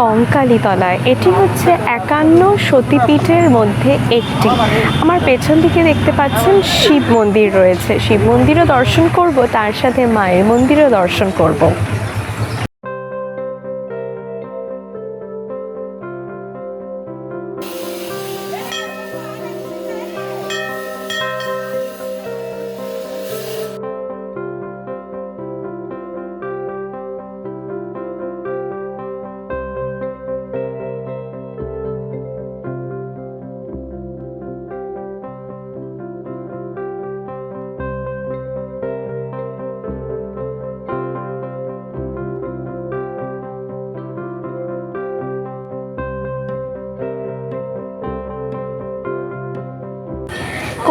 কঙ্কালীতলায়। এটি হচ্ছে একান্ন সতীপীঠের মধ্যে একটি। আমার পেছন দিকে দেখতে পাচ্ছেন শিব মন্দির রয়েছে। শিব মন্দিরও দর্শন করব, তার সাথে মায়ের মন্দিরও দর্শন করব।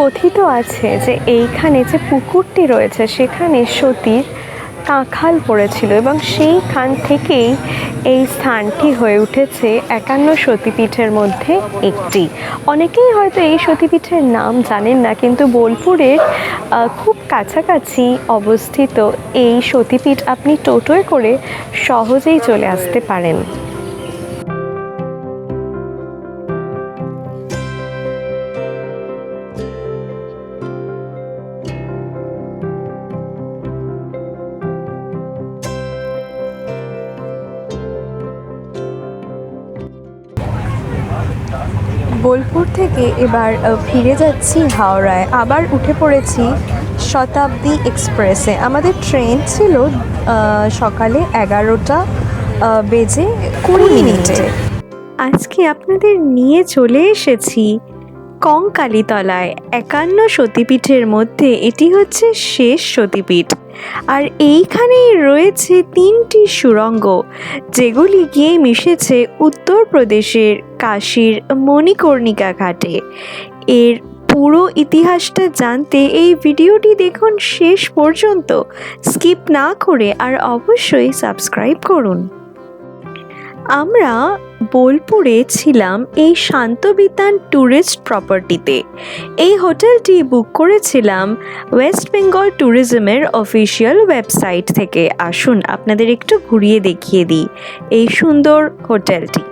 কথিত আছে যে এইখানে যে পুকুরটি রয়েছে, সেখানে সতীর কাঁখাল পড়েছিল এবং সেইখান থেকেই এই স্থানটি হয়ে উঠেছে একান্ন সতীপীঠের মধ্যে একটি। অনেকেই হয়তো এই সতীপীঠের নাম জানেন না, কিন্তু বোলপুরের খুব কাছাকাছি অবস্থিত এই সতীপীঠ আপনি টোটোয় করে সহজেই চলে আসতে পারেন। থেকে এবার ফিরে যাচ্ছি হাওড়ায়। আবার উঠে পড়েছি শতাব্দী এক্সপ্রেসে। আমাদের ট্রেন ছিল সকালে এগারোটা বেজে কুড়ি মিনিটে। আজকে আপনাদের নিয়ে চলে এসেছি কঙ্কালীতলায় একান্ন সতীপীঠের মধ্যে এটি হচ্ছে শেষ সতীপীঠ। আর এইখানেই রয়েছে তিনটি সুড়ঙ্গ যেগুলি গিয়ে মিশেছে উত্তরপ্রদেশের কাশীর মণিকর্ণিকা ঘাটে। এর পুরো ইতিহাসটা জানতে এই ভিডিওটি দেখুন শেষ পর্যন্ত। স্কিপ না করে আর অবশ্যই সাবস্ক্রাইব করুন। আমরা বোলপুরে ছিলাম এই শান্তবিতান ট্যুরিস্ট প্রপার্টিতে। এই হোটেলটি বুক করেছিলাম ওয়েস্ট বেঙ্গল ট্যুরিজমের অফিসিয়াল ওয়েবসাইট থেকে। আসুন, আপনাদের একটু ঘুরিয়ে দেখিয়ে দিই এই সুন্দর হোটেলটি।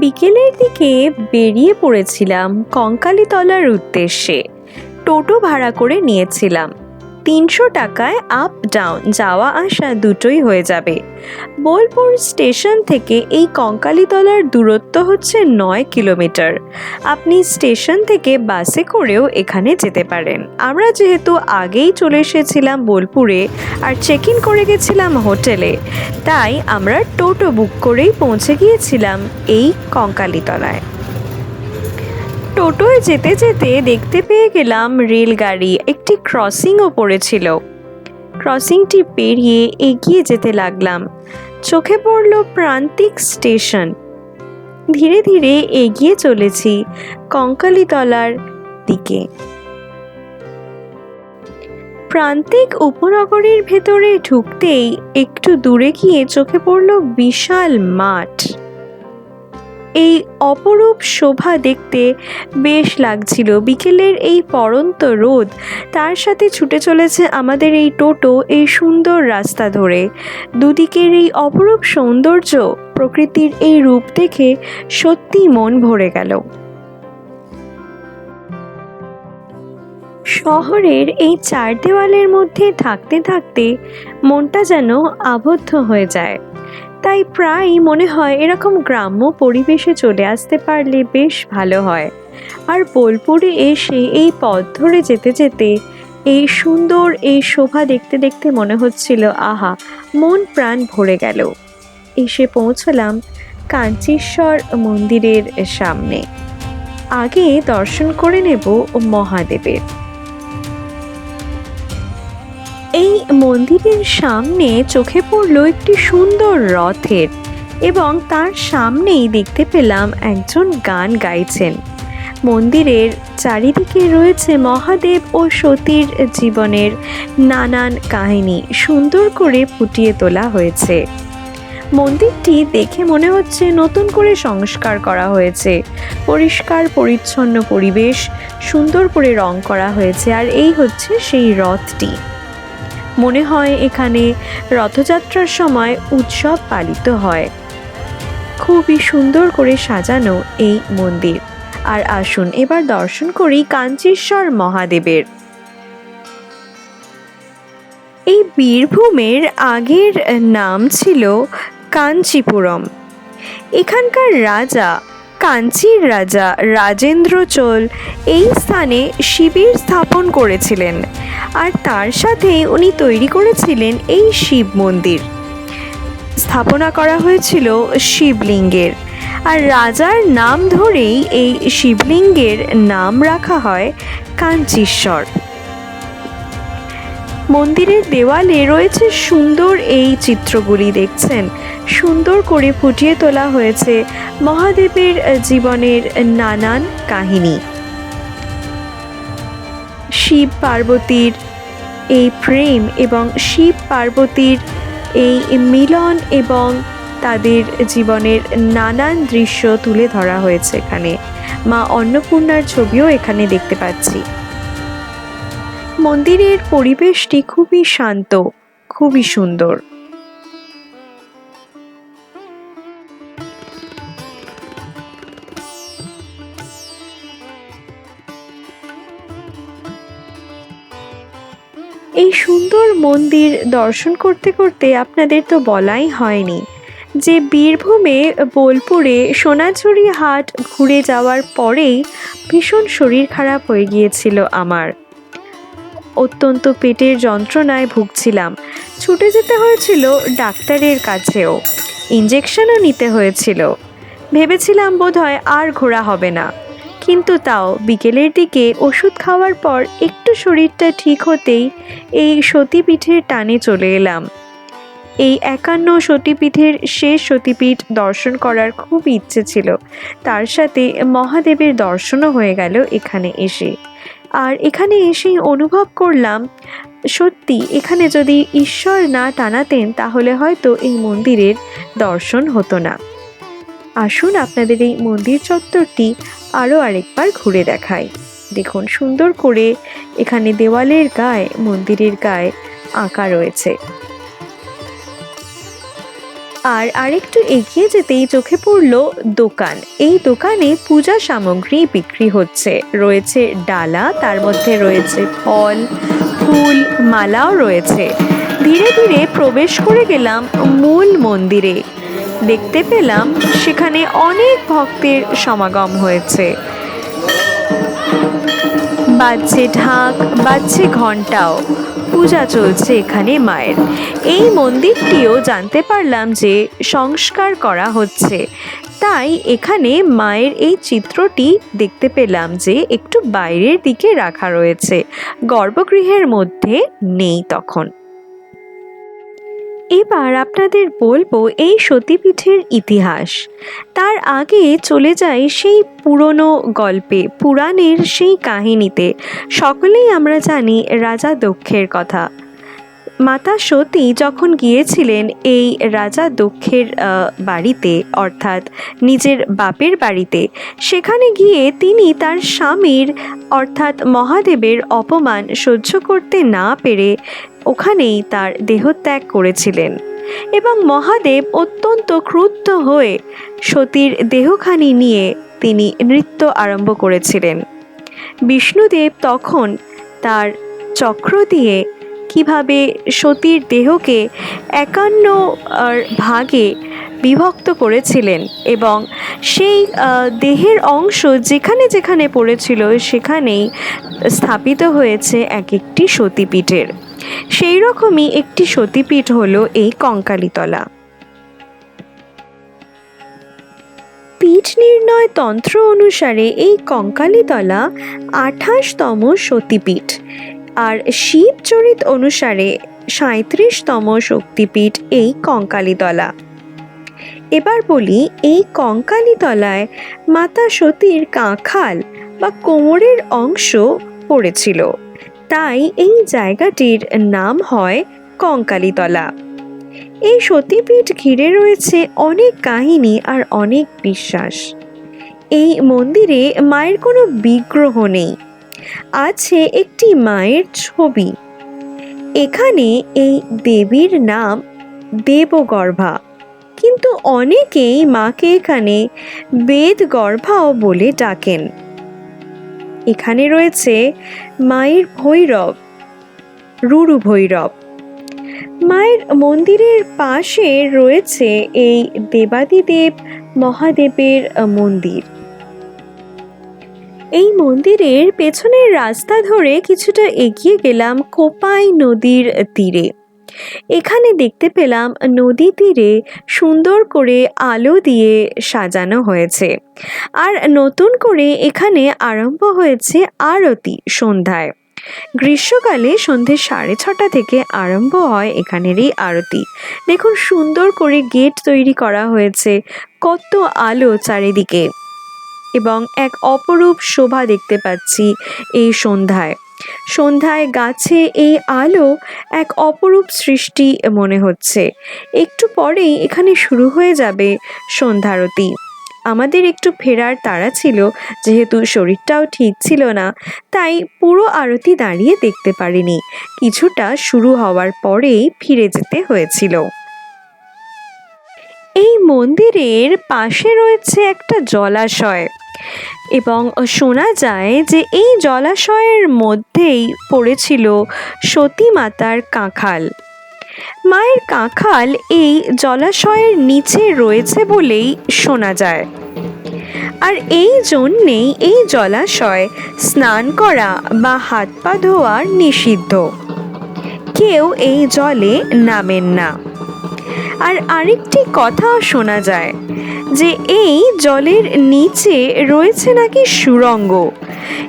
বিকেলের দিকে বেরিয়ে পড়েছিলাম কঙ্কালীতলার উদ্দেশ্যে। টোটো ভাড়া করে নিয়েছিলাম। তিনশো টাকায় আপ ডাউন যাওয়া, আসা দুটোই হয়ে যাবে। বোলপুর স্টেশন থেকে এই কঙ্কালীতলার দূরত্ব হচ্ছে নয় কিলোমিটার। আপনি স্টেশন থেকে বাসে করেও এখানে যেতে পারেন। আমরা যেহেতু আগেই চলে এসেছিলাম বোলপুরে আর চেক ইন করে গেছিলাম হোটেলে, তাই আমরা টোটো বুক করেই পৌঁছে গিয়েছিলাম এই কঙ্কালীতলায়। টোটোয় যেতে যেতে দেখতে পেয়ে গেলাম রেলগাড়ি। একটি ক্রসিংও পড়েছিল। ক্রসিংটি পেরিয়ে এগিয়ে যেতে লাগলাম। চোখে পড়ল প্রান্তিক স্টেশন। ধীরে ধীরে এগিয়ে চলেছি কঙ্কালীতলার দিকে। প্রান্তিক উপনগরীর ভেতরে ঢুকতেই একটু দূরে গিয়ে চোখে পড়ল বিশাল মাঠ। এই অপরূপ শোভা দেখতে বেশ লাগছিল। বিকেলের এই পরন্ত রোদ, তার সাথে ছুটে চলেছে আমাদের এই টোটো এই সুন্দর রাস্তা ধরে। দুদিকের এই অপরূপ সৌন্দর্য প্রকৃতির এই রূপ দেখে সত্যি মন ভরে গেল। শহরের এই চার দেওয়ালের মধ্যে থাকতে থাকতে মনটা যেন আবদ্ধ হয়ে যায়। তাই প্রায়ই মনে হয় এরকম গ্রাম্য পরিবেশে চলে আসতে পারলে বেশ ভালো হয়। আর বোলপুরে এসে এই পথ ধরে যেতে যেতে এই সুন্দর এই শোভা দেখতে দেখতে মনে হচ্ছিল, আহা, মন প্রাণ ভরে গেল। এসে পৌঁছলাম কাঞ্চেশ্বর মন্দিরের সামনে। আগে দর্শন করে নেব মহাদেবের। এই মন্দিরের সামনে চোখে পড়ল একটি সুন্দর রথের এবং তার সামনেই দেখতে পেলাম একজন গান গাইছেন। মন্দিরের চারিদিকে রয়েছে মহাদেব ও সতীর জীবনের নানান কাহিনী সুন্দর করে ফুটিয়ে তোলা হয়েছে। মন্দিরটি দেখে মনে হচ্ছে নতুন করে সংস্কার করা হয়েছে। পরিষ্কার, পরিচ্ছন্ন পরিবেশ, সুন্দর করে রং করা হয়েছে আর এই হচ্ছে সেই রথটি। মনে হয় এখানে রথযাত্রার সময় উৎসব পালিত হয়। খুবই সুন্দর করে সাজানো এই মন্দির। আর আসুন, এবার দর্শন করি কাঞ্চেশ্বর মহাদেবের। এই বীরভূমের আগের নাম ছিল কাঞ্চিপুরম। এখানকার রাজা কাঞ্চির রাজা রাজেন্দ্র চোল এই স্থানে শিবির স্থাপন করেছিলেন। আর তার সাথে উনি তৈরি করেছিলেন এই শিব মন্দির। স্থাপনা করা হয়েছিল শিবলিঙ্গের। আর রাজার নাম ধরেই এই শিবলিঙ্গের নাম রাখা হয় কাঞ্চীশ্বর। মন্দিরের দেওয়ালে রয়েছে সুন্দর এই চিত্রগুলি দেখছেন। সুন্দর করে ফুটিয়ে তোলা হয়েছে মহাদেবের জীবনের নানান কাহিনী। শিব পার্বতীর এই প্রেম এবং শিব পার্বতীর এই মিলন এবং তাদের জীবনের নানান দৃশ্য তুলে ধরা হয়েছে এখানে। মা অন্নপূর্ণার ছবিও এখানে দেখতে পাচ্ছি। মন্দিরের পরিবেশটি খুবই শান্ত, খুবই সুন্দর। এই সুন্দর মন্দির দর্শন করতে করতে আপনাদের তো বলাই হয়নি যে বীরভূমে বোলপুরে সোনাঝুরি হাট ঘুরে যাওয়ার পরেই ভীষণ শরীর খারাপ হয়ে গিয়েছিল আমার। অত্যন্ত পেটের যন্ত্রণায় ভুগছিলাম। ছুটে যেতে হয়েছিল ডাক্তারের কাছেও। ইঞ্জেকশনও নিতে হয়েছিল। ভেবেছিলাম বোধহয় আর ঘোরা হবে না। কিন্তু তাও বিকেলের দিকে ওষুধ খাওয়ার পর একটু শরীরটা ঠিক হতেই এই সতীপীঠের টানে চলে এলাম। এই একান্ন সতীপীঠের শেষ সতীপীঠ দর্শন করার খুব ইচ্ছে ছিল। তার সাথে মহাদেবের দর্শনও হয়ে গেল এখানে এসে। আর এখানে এসেই অনুভব করলাম, সত্যি এখানে যদি ঈশ্বর না টানাতেন তাহলে হয়তো এই মন্দিরের দর্শন হতো না। আসুন আপনাদের এই মন্দির চত্বরটি আরও আরেকবার ঘুরে দেখায় দেখুন সুন্দর করে এখানে দেওয়ালের গায়ে, মন্দিরের গায়ে আঁকা রয়েছে। আর আরেকটু এগিয়ে যেতেই চোখে পড়ল দোকান। এই দোকানে পূজা সামগ্রী বিক্রি হচ্ছে। রয়েছে ডালা, তার মধ্যে রয়েছে ফল, ফুল, মালাও রয়েছে। ধীরে ধীরে প্রবেশ করে গেলাম মূল মন্দিরে। দেখতে পেলাম সেখানে অনেক ভক্তের সমাগম হয়েছে। বাজছে ঢাক, বাজছে ঘন্টাও পূজা চলছে এখানে মায়ের। এই মন্দিরটিও জানতে পারলাম যে সংস্কার করা হচ্ছে। তাই এখানে মায়ের এই চিত্রটি দেখতে পেলাম যে একটু বাইরের দিকে রাখা রয়েছে। গর্ভগৃহের মধ্যে নেই তখন। এবার আপনাদের বলব এই সতীপীঠের ইতিহাস। তার আগে চলে যাই সেই পুরনো গল্পে, পুরাণের সেই কাহিনীতে। সকলেই আমরা জানি রাজা দক্ষের কথা। মাতা সতী যখন গিয়েছিলেন এই রাজা দক্ষের বাড়িতে, অর্থাৎ নিজের বাপের বাড়িতে, সেখানে গিয়ে তিনি তার স্বামীর, অর্থাৎ মহাদেবের অপমান সহ্য করতে না পেরে ওখানেই তার দেহত্যাগ করেছিলেন এবং মহাদেব অত্যন্ত ক্রুদ্ধ হয়ে সতীর দেহখানি নিয়ে তিনি নৃত্য আরম্ভ করেছিলেন। বিষ্ণুদেব তখন তার চক্র দিয়ে কীভাবে সতীর দেহকে একান্ন ভাগে বিভক্ত করেছিলেন এবং সেই দেহের অংশ যেখানে যেখানে পড়েছিল সেখানেই স্থাপিত হয়েছে এক একটি সতীপীঠের। সেই রকমই একটি সতীপীঠ হলো এই কঙ্কালীতলা। পীঠ নির্ণয় তন্ত্র অনুসারে এই কঙ্কালীতলা আঠাশতম সতীপীঠ। আর শিবচরিত অনুসারে সাঁত্রিশতম শক্তিপীঠ এই কঙ্কালীতলা। এবার বলি, এই কঙ্কালীতলায় মাতা সতীর কাঁখাল বা কোমরের অংশ পড়েছিল। তাই এই জায়গাটির নাম হয় কঙ্কালীতলা। এই সতীপীঠ ঘিরে রয়েছে অনেক কাহিনী আর অনেক বিশ্বাস। এই মন্দিরে মায়ের কোনো বিগ্রহ নেই। আছে একটি মায়ের ছবি। এখানে এই দেবীর নাম দেবগর্ভা। কিন্তু অনেকেই মাকে এখানে বেদগর্ভাও বলে ডাকেন। এখানে রয়েছে মায়ের ভৈরব, রুরু ভৈরব। মায়ের মন্দিরের পাশে রয়েছে এই দেবাদিদেব মহাদেবের মন্দির। এই মন্দিরের পেছনের রাস্তা ধরে কিছুটা এগিয়ে গেলাম কোপাই নদীর তীরে। এখানে দেখতে পেলাম নদী তীরে সুন্দর করে আলো দিয়ে সাজানো হয়েছে। আর নতুন করে এখানে আরম্ভ হয়েছে আরতি সন্ধ্যায়। গ্রীষ্মকালে সন্ধে সাড়ে ছটা থেকে আরম্ভ হয় এখানের এই আরতি। দেখুন সুন্দর করে গেট তৈরি করা হয়েছে। কত আলো চারিদিকে। এবং এক অপরূপ শোভা দেখতে পাচ্ছি এই সন্ধ্যায়। সন্ধ্যায় গাছে এই আলো এক অপরূপ সৃষ্টি মনে হচ্ছে। একটু পরেই এখানে শুরু হয়ে যাবে সন্ধ্যারতি। আমাদের একটু ফেরার তাড়া ছিল, যেহেতু শরীরটাও ঠিক ছিল না, তাই পুরো আরতি দাঁড়িয়ে দেখতে পারিনি। কিছুটা শুরু হওয়ার পরেই ফিরে যেতে হয়েছিল। এই মন্দিরের পাশে রয়েছে একটা জলাশয়। এবং শোনা যায় যে এই জলাশয়ের মধ্যেই পড়েছিল সতী মাতার কাঁখাল। মায়ের কাঁখাল এই জলাশয়ের নিচে রয়েছে বলেই শোনা যায়। আর এই জন্যেই এই জলাশয় স্নান করা বা হাত পা ধোয়া নিষিদ্ধ। কেউ এই জলে নামেন না। আর আরেকটি কথাও শোনা যায়, যে এই জলের নিচে রয়েছে নাকি সুরঙ্গ,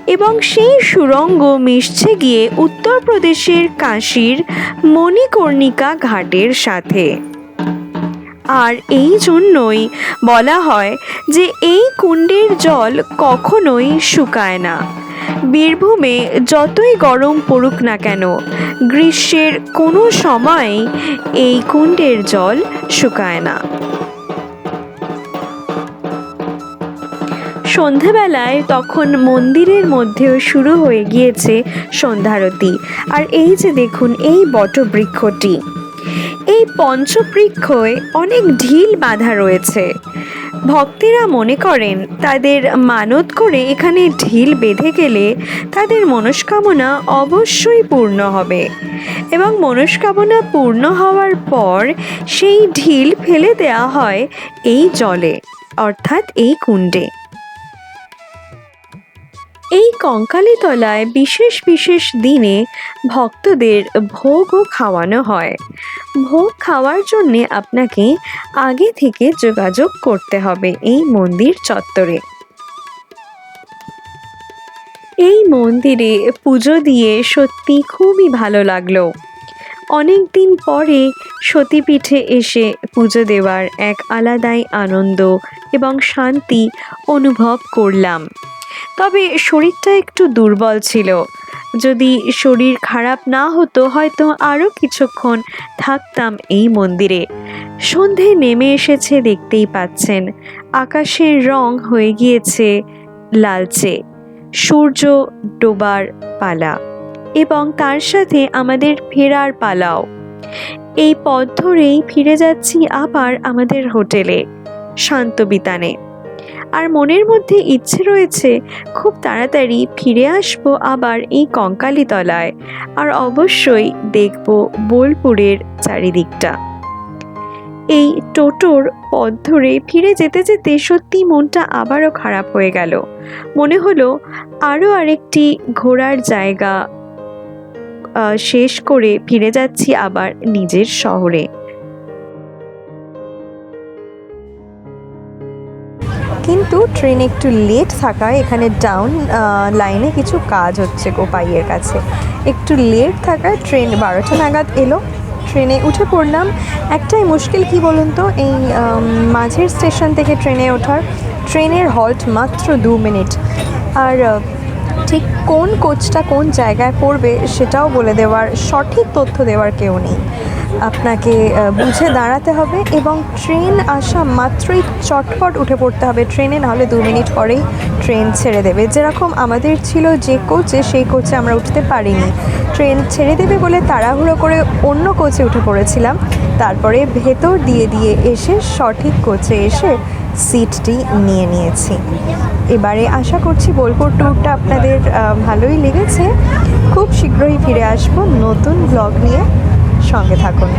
এবং সেই সুরঙ্গ মিশছে গিয়ে উত্তরপ্রদেশের কাশীর মণিকর্ণিকা ঘাটের সাথে। আর এই জন্যই বলা হয় যে এই কুণ্ডের জল কখনোই শুকায় না। বীরভূমে যতই গরম পড়ুক না কেন, গ্রীষ্মের কোনো সময় এই কুণ্ডের জল শুকায় না। সন্ধেবেলায় তখন মন্দিরের মধ্যেও শুরু হয়ে গিয়েছে সন্ধ্যারতি। আর এই যে দেখুন, এই বটবৃক্ষটি। এই পঞ্চবৃক্ষয় অনেক ঢিল বাঁধা রয়েছে। ভক্তেরা মনে করেন, তাদের মানত করে এখানে ঢিল বেঁধে গেলে তাদের মনস্কামনা অবশ্যই পূর্ণ হবে এবং মনস্কামনা পূর্ণ হওয়ার পর সেই ঢিল ফেলে দেওয়া হয় এই জলে, অর্থাৎ এই কুণ্ডে। এই কঙ্কালীতলায় বিশেষ বিশেষ দিনে ভক্তদের ভোগও খাওয়ানো হয়। ভোগ খাওয়ার জন্যে আপনাকে আগে থেকে যোগাযোগ করতে হবে এই মন্দির চত্বরে। এই মন্দিরে পুজো দিয়ে সত্যি খুবই ভালো লাগল। অনেক দিন পরে সতীপীঠে এসে পুজো দেওয়ার এক আলাদাই আনন্দ এবং শান্তি অনুভব করলাম। তবে শরীরটা একটু দুর্বল ছিল। যদি শরীর খারাপ না হতো, হয়তো আরও কিছুক্ষণ থাকতাম এই মন্দিরে। সন্ধে নেমে এসেছে, দেখতেই পাচ্ছেন। আকাশের রং হয়ে গিয়েছে লালচে। সূর্য ডোবার পালা এবং তার সাথে আমাদের ফেরার পালাও। এই পথ ধরেই ফিরে যাচ্ছি আবার আমাদের হোটেলে, শান্তবিতানে। আর মনের মধ্যে ইচ্ছে রয়েছে, খুব তাড়াতাড়ি ফিরে আসব আবার এই কঙ্কালীতলায়। আর অবশ্যই দেখব বোলপুরের চারিদিকটা। এই টোটোর পথ ধরে ফিরে যেতে যেতে সত্যি মনটা আবারও খারাপ হয়ে গেল। মনে হলো আরও আরেকটি ঘোরার জায়গা শেষ করে ফিরে যাচ্ছি আবার নিজের শহরে। কিন্তু ট্রেন একটু লেট থাকায় এখানে ডাউন লাইনে কিছু কাজ হচ্ছে গোপাইয়ের কাছে। একটু লেট থাকায় ট্রেন বারোটা নাগাদ এলো। ট্রেনে উঠে পড়লাম। একটাই মুশকিল কি বলুন তো? এই মাঝের স্টেশন থেকে ট্রেনে ওঠার। ট্রেনের হল্ট মাত্র দু মিনিট আর ঠিক কোন কোচটা কোন জায়গায় পড়বে সেটাও বলে দেওয়ার সঠিক তথ্য দেওয়ার কেউ নেই। আপনাকে বুঝে দাঁড়াতে হবে এবং ট্রেন আসা মাত্রই চটপট উঠে পড়তে হবে ট্রেনে, নাহলে দু মিনিট পরেই ট্রেন ছেড়ে দেবে। যেরকম আমাদের ছিল যে কোচে, সেই কোচে আমরা উঠতে পারিনি। ট্রেন ছেড়ে দেবে বলে তাড়াহুড়ো করে অন্য কোচে উঠে পড়েছিলাম। তারপরে ভেতর দিয়ে দিয়ে এসে সঠিক কোচে এসে সিটটি নিয়ে নিয়েছি। এবারে আশা করছি বোলপুর ট্যুরটা আপনাদের ভালোই লেগেছে। খুব শীঘ্রই ফিরে আসব নতুন ব্লগ নিয়ে। সঙ্গে থাকুন।